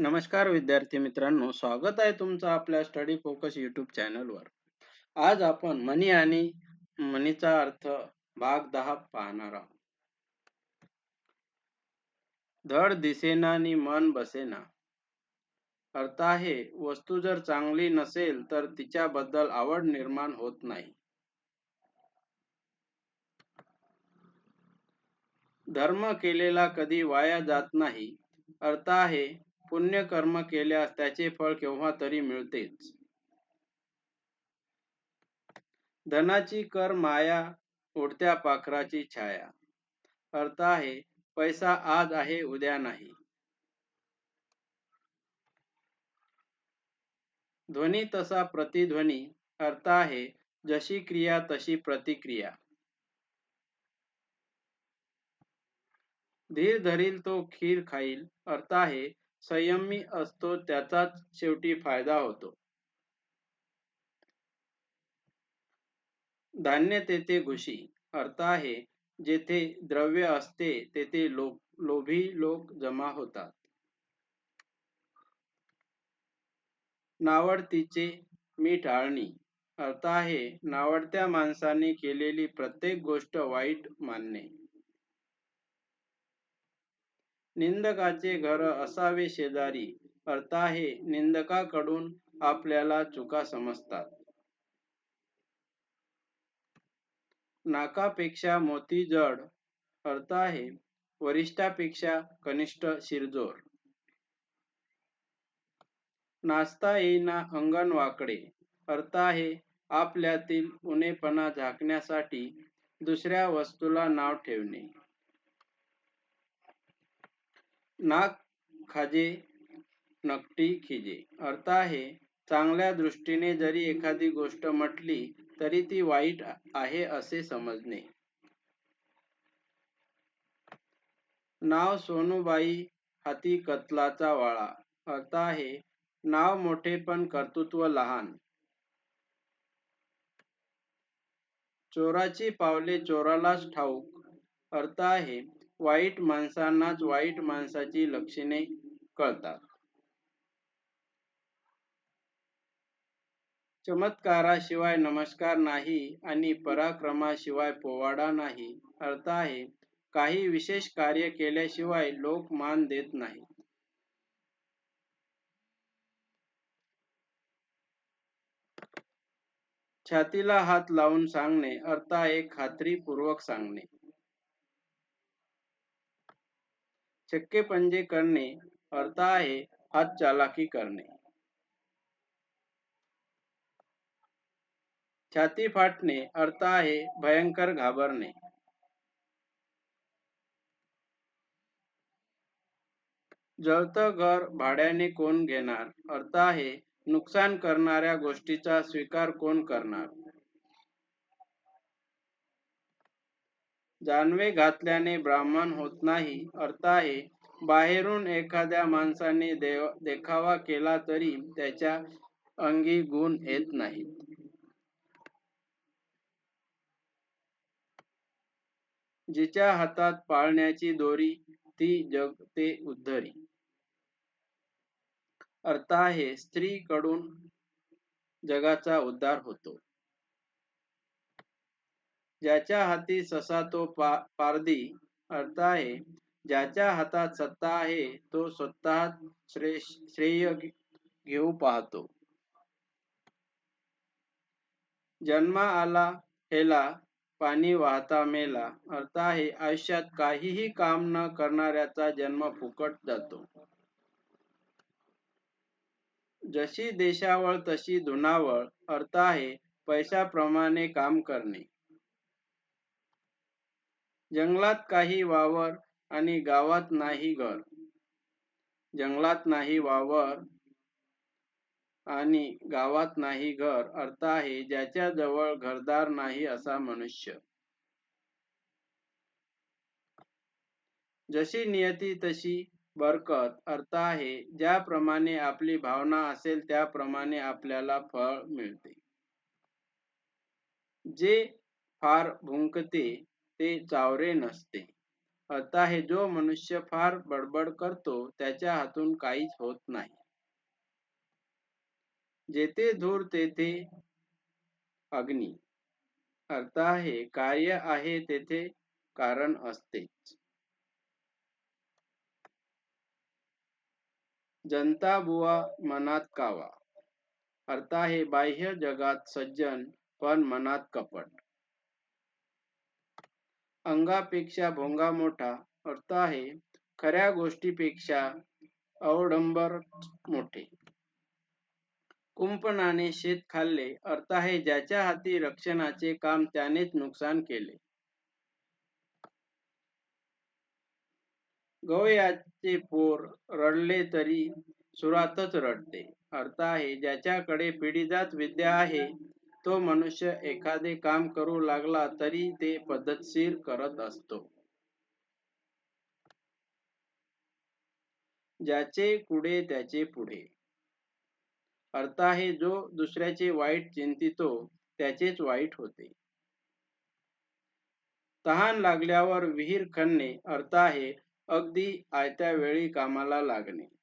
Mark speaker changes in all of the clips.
Speaker 1: नमस्कार विद्यार्थी मित्रांनो स्वागत आहे तुमचं आपल्या स्टडी फोकस युट्यूब चॅनलवर आज आपण मनी आणि मनीचा अर्थ भाग दहा पाहणार आहोत. धड दिसेना आणि मन बसेना. अर्थ आहे वस्तू जर चांगली नसेल तर तिच्याबद्दल आवड निर्माण होत नाही. धर्म केलेला कधी वाया जात नाही. अर्थ आहे पुण्यकर्म केल्यास त्याचे फळ केव्हा तरी मिळतेच. धनाची कर माया उडत्या पाखराची छाया. अर्थ आहे पैसा आज आहे उद्या नाही. ध्वनी तसा प्रतिध्वनी अर्थ आहे जशी क्रिया तशी प्रतिक्रिया. धीर धरील तो खीर खाईल अर्थ आहे संयमी असतो त्याचाच शेवटी फायदा होतो. धान्य तेथे घुशी. अर्थ आहे जेथे द्रव्य असते तेथे लोक लोभी लोक जमा होतात. नावडतीचे मी टाळणी अर्थ आहे नावडत्या माणसाने केलेली प्रत्येक गोष्ट वाईट मानणे. निंदकाचे घर असावे शेजारी. अर्थ आहे निंदकाकडून आपल्याला चुका समजतात. नाकापेक्षा मोती जड. अर्थ आहे वरिष्ठापेक्षा कनिष्ठ शिरजोर. नाचता येईना अंगण वाकडे. अर्थ आहे आपल्यातील उनेपणा झाकण्यासाठी दुसऱ्या वस्तूला नाव ठेवणे. नाक खाजे नकटी खिजे. अर्थ आहे चांगल्या दृष्टीने जरी एखादी गोष्ट म्हटली तरी ती वाईट आहे असे समजणे. नाव सोनूबाई हाती कतलाचा वाळा. अर्थ आहे नाव मोठे पण कर्तृत्व लहान. चोराची पावले चोरालाच ठाऊक. अर्थ आहे वाईट माणसांनाच वाईट माणसाची लक्षणे कळतात. चमत्काराशिवाय नमस्कार नाही आणि पराक्रमाशिवाय पोवाडा नाही. अर्थ आहे काही विशेष कार्य केल्याशिवाय लोक मान देत नाही छातीला हात लावून सांगणे अर्थ आहे खात्रीपूर्वक सांगणे. छक्के पंजे करणे अर्थ आहे हात चालाकी करणे. छाती फाटणे अर्थ आहे भयंकर घाबरणे. जळतं घर भाड्याने कोण घेणार? अर्थ आहे नुकसान करणाऱ्या गोष्टीचा स्वीकार कोण करणार? जानवे घातल्याने ब्राह्मण होत नाही. अर्थ आहे बाहेरून एखाद्या माणसाने देव देखावा केला तरी त्याच्या अंगी गुण येत नाही जिच्या हातात पाळण्याची दोरी ती जगते उद्धरी. अर्थ आहे स्त्रीकडून जगाचा उद्धार होतो. ज्याच्या हाती ससा तो पा पारदी अर्थ आहे. ज्याच्या हातात सत्ता आहे तो स्वतः श्रेय घेऊ पाहतो. जन्मा आला हेला पाणी वाहता मेला अर्थ आहे आयुष्यात काहीही काम न करणाऱ्याचा जन्म फुकट जातो. जशी देशावळ तशी धुनावळ अर्थ आहे पैशाप्रमाणे काम करणे. जंगलात काही वावर आणि गावात नाही घर. जंगलात नाही वावर आणि गावात नाही घर अर्थ आहे ज्याच्या जवळ घरदार नाही असा मनुष्य. जशी नियती तशी बरकत अर्थ आहे. ज्याप्रमाणे आपली भावना असेल त्याप्रमाणे आपल्याला फळ मिळते. जे फार भुंकते ते चावरे नसते. आता हे जो मनुष्य फार बडबड करतो त्याच्या हातून काहीच होत नाही. जेथे धूर तेथे अग्नी. अर्थ हे कार्य आहे तेथे कारण असतेच. जनता बुवा मनात कावा. अर्थ हे बाह्य जगात सज्जन पण मनात कपट. अंगापेक्षा भोंगा मोठा अर्थ आहे खऱ्या गोष्टीपेक्षा अवडंबर मोठे. कुंपणाने शेत खाल्ले अर्थ आहे ज्याच्या हाती रक्षणाचे काम त्यानेच नुकसान केले. गवयाचे पोर रडले तरी सुरातच रडते. अर्थ आहे ज्याच्याकडे पिढीजात विद्या आहे तो मनुष्य एखादे काम करू लागला तरी ते पद्धतशीर करत असतो. ज्याचे कुडे त्याचे पुढे. अर्थ आहे जो दुसऱ्याचे वाईट चिंतितो त्याचेच वाईट होते. तहान लागल्यावर विहीर खणणे अर्थ आहे अगदी आयत्या वेळी कामाला लागणे.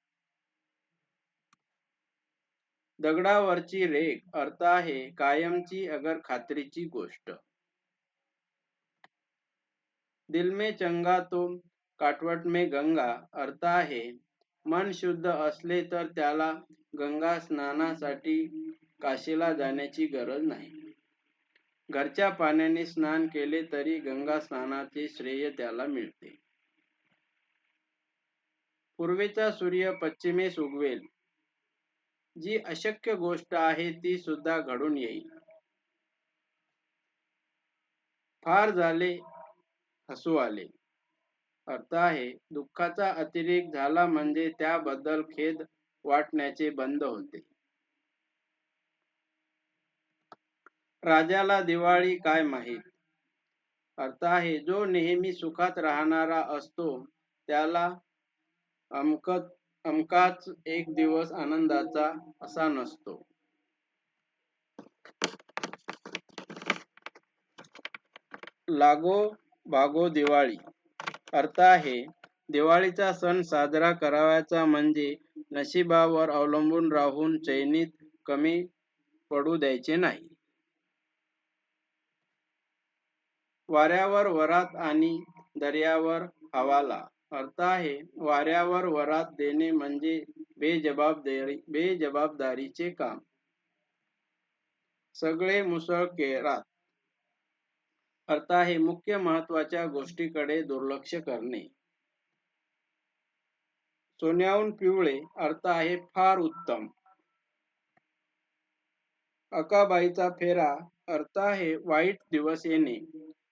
Speaker 1: दगडावरची रेख अर्थ आहे कायमची अगर खात्रीची गोष्ट. दिल में चंगा तो काटवट में गंगा अर्थ आहे मन शुद्ध असले तर त्याला गंगा स्नानासाठी काशीला जाण्याची गरज नाही. घरच्या पाण्याने स्नान केले तरी गंगा स्नानाचे श्रेय त्याला मिळते. पूर्वेचा सूर्य पश्चिमेस उगवेल जी अशक्य गोष्ट आहे ती सुद्धा घडून येईल. फार झाले हसू आले. अर्थ आहे दुःखाचा अतिरेक झाला म्हणजे त्याबद्दल खेद वाटण्याचे बंद होते. राजाला दिवाळी काय माहीत? अर्थ आहे जो नेहमी सुखात राहणारा असतो त्याला अमकत अमकाच एक दिवस आनंदाचा असा नसतो. लागो भागो दिवाळी. अर्थ आहे दिवाळीचा सण साजरा करावायचा म्हणजे नशिबावर अवलंबून राहून चैनीत कमी पडू द्यायचे नाही. वाऱ्यावर वरात आणि दर्यावर हवाला. अर्थ आहे वाऱ्यावर वरात देणे म्हणजे बेजबाबदारी बेजबाबदारीचे काम. सगळे मुसळ केरात. अर्थ आहे मुख्य महत्त्वाच्या गोष्टीकडे दुर्लक्ष करणे. सोन्याहून पिवळे अर्थ आहे फार उत्तम. अकाबाईचा फेरा अर्थ आहे वाईट दिवस येणे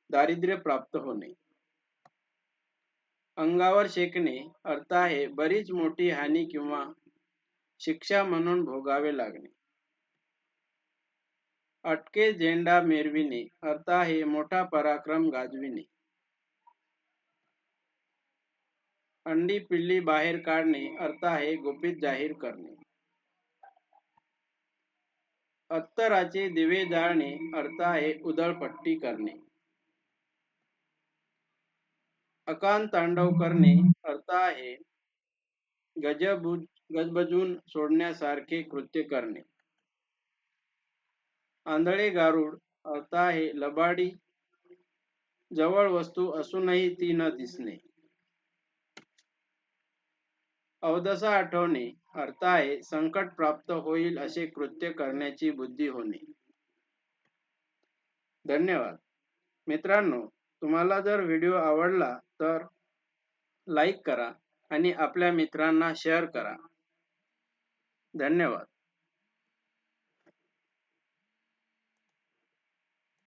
Speaker 1: दारिद्र्य प्राप्त होणे. अंगावर शेकणे अर्थ आहे बरीच मोठी हानी किंवा शिक्षा म्हणून भोगावे लागणे. अटके झेंडा मेरविणे अर्थ आहे मोठा पराक्रम गाजविणे. अंडी पिल्ली बाहेर काढणे अर्थ आहे गुपित जाहीर करणे. अत्तराचे दिवे जाळणे अर्थ आहे उदळपट्टी करणे. अकांत तांडव करणे अर्थ आहे. गजबुज गजबजून सोडण्यासारखे कृत्य करणे. आंधळे गारुड अर्थ आहे लबाडी. जवळ वस्तू असूनही ती न दिसणे. अवदसा आठवणे अर्थ आहे संकट प्राप्त होईल असे कृत्य करण्याची बुद्धी होणे. धन्यवाद. मित्रांनो तुम्हाला जर व्हिडिओ आवडला तर लाईक करा आणि आपल्या मित्रांना शेअर करा. धन्यवाद.